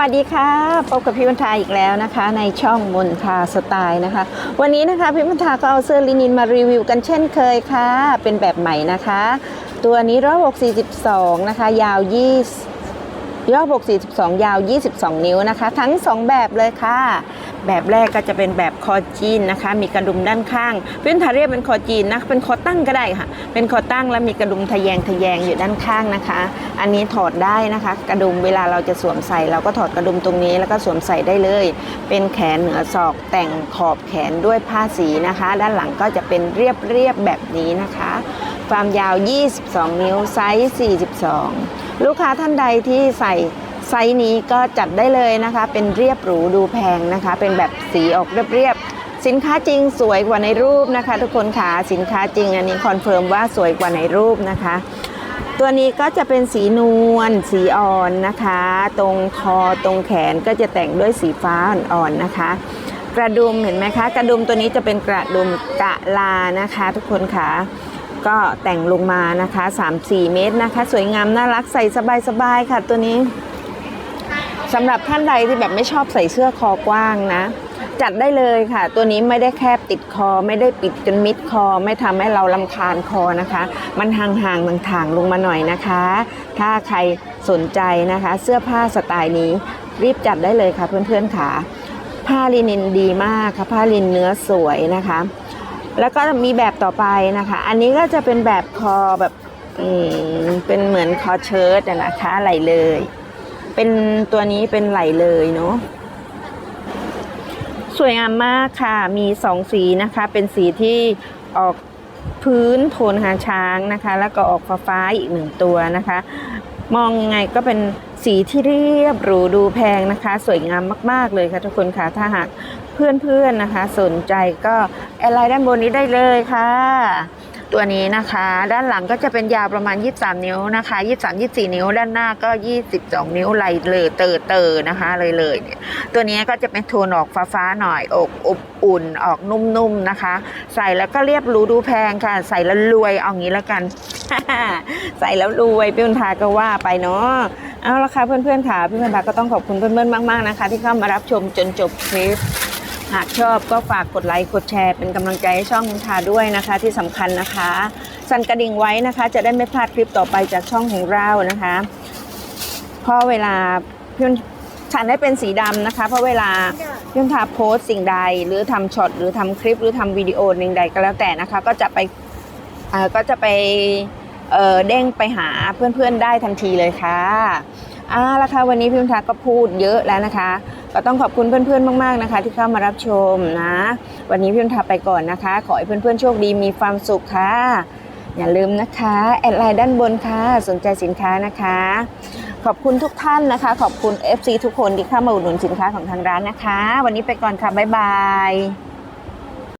วัสดีค่ะพบกับพี่มันทาอีกแล้วนะคะ ในช่องมนทาสไตล์นะคะ วันนี้นะคะพี่มันทาก็เอาเสื้อลินินมารีวิวกันเช่นเคยค่ะ เป็นแบบใหม่นะคะ ตัวนี้ร้อยหกสี่สิบสองนะคะ ยาวยี่ยอบอก42 ยาว 22 นิ้วนะคะ ทั้ง 2 แบบเลยค่ะ แบบแรกก็จะเป็นแบบคอจีนนะคะ มีกระดุมด้านข้างพื้นฐานเรียบเป็นคอจีนนะเป็นคอตั้งก็ได้ค่ะ เป็นคอตั้งแล้วมีกระดุมทะแยงทะแยงอยู่ด้านข้างนะคะ อันนี้ถอดได้นะคะ กระดุมเวลาเราจะสวมใส่ เราก็ถอดกระดุมตรงนี้แล้วก็สวมใส่ได้เลย เป็นแขนเหนือศอกแต่งขอบแขนด้วยผ้าสีนะคะ ด้านหลังก็จะเป็นเรียบเรียบๆแบบนี้นะคะ ความยาว 22 นิ้วไซส์ 42 ลูกค้าท่านใดที่ใส่ ไซส์นี้ก็จัดได้เลยนะคะ เป็นเรียบหรูดูแพงนะคะ เป็นแบบสีออกเรียบๆสินค้าจริงสวยกว่าในรูปนะคะ ทุกคนค่ะสินค้าจริงอันนี้คอนเฟิร์มว่าสวยกว่าในรูปนะคะ ตัวนี้ก็จะเป็นสีนวลสีอ่อนนะคะ ตรงคอตรงแขนก็จะแต่งด้วยสีฟ้าอ่อนๆนะคะ กระดุมเห็นไหมคะ กระดุมตัวนี้จะเป็นกระดุมกะลานะคะ ทุกคนค่ะก็แต่งลงมานะคะ 3-4 เมตรนะคะ สวยงามน่ารักใส่สบายๆค่ะตัวนี้ สำหรับท่านใดที่แบบไม่ชอบใส่เสื้อคอกว้างนะ จัดได้เลยค่ะ ตัวนี้ไม่ได้แคบติดคอ ไม่ได้ปิดจนมิดคอ ไม่ทำให้เราลำคาญคอนะคะ มันห่างๆถ่างๆลงมาหน่อยนะคะ ถ้าใครสนใจนะคะ เสื้อผ้าสไตล์นี้ รีบจัดได้เลยค่ะเพื่อนๆค่ะ ผ้าลินินดีมากค่ะ ผ้าลินเนื้อสวยนะคะ แล้วก็มีแบบต่อไปนะคะ อันนี้ก็จะเป็นแบบคอแบบอืมเป็นเหมือนคอเชิ้ตนะคะไหลเลย เป็นตัวนี้เป็นไหลเลยเนาะสวยงามมากค่ะ มีสองสีนะคะ เป็นสีที่ออกพื้นโทนหาช้างนะคะ แล้วก็ออกฟ้าฟ้าอีกหนึ่งตัวนะคะ มองยังไงก็เป็นสีที่เรียบหรูดูแพงนะคะ สวยงามมาก ๆ เลยค่ะทุกคนค่ะ ถ้าหากเพื่อนๆนะคะ สนใจก็แอดไลน์ด้านบนนี้ได้เลยค่ะ ตัวนี้นะคะ ด้านหลังก็จะเป็นยาวประมาณ 23 นิ้วนะคะ 23 24 นิ้ว ด้านหน้าก็ 22 นิ้วไหลเลยเตอเตอนะคะเลยเลยเนี่ยตัวนี้ก็จะเป็นโทนออกฟ้าๆหน่อยอกอบอุ่นออกนุ่มๆนะคะ ใส่แล้วก็เรียบรู้ดูแพงค่ะ ใส่แล้วรวยเอางี้แล้วกัน ใส่แล้วรวยพี่บุญทาก็ว่าไปเนาะเอาละค่ะเพื่อนๆค่ะพี่บุญทาก็ต้องขอบคุณเพื่อนๆมาก ๆนะคะ ที่เข้ามารับชมจนจบคลิป หากชอบก็ฝากกดไลค์กดแชร์เป็นกำลังใจให้ช่องมุทาด้วยนะคะ ที่สำคัญนะคะ สั่นกระดิ่งไว้นะคะ จะได้ไม่พลาดคลิปต่อไปจากช่องของเรานะคะเพราะเวลาพี่นุ่นฉันให้เป็นสีดำนะคะ เพราะเวลาพี่นุ่นทาโพสต์สิ่งใด หรือทำช็อตหรือทำคลิปหรือทำวิดีโอหนึ่งใดก็แล้วแต่นะคะ ก็จะไปก็จะไปเเด้งไปหาเพื่อนๆได้ทันทีเลยค่ะ อ่าละค่ะวันนี้พี่นุ่นทาก็พูดเยอะแล้วนะคะ ก็ต้องขอบคุณเพื่อนๆมากๆนะคะ ที่เข้ามารับชมนะ วันนี้พี่นุ่นทาไปก่อนนะคะ ขอให้เพื่อนๆโชคดีมีความสุขค่ะ อย่าลืมนะคะ แอดไลน์ด้านบนค่ะ สนใจสินค้านะคะ ขอบคุณทุกท่านนะคะ ขอบคุณ FC ทุกคนที่เข้ามาอุดหนุนสินค้าของทางร้านนะคะ วันนี้ไปก่อนค่ะบ๊ายบาย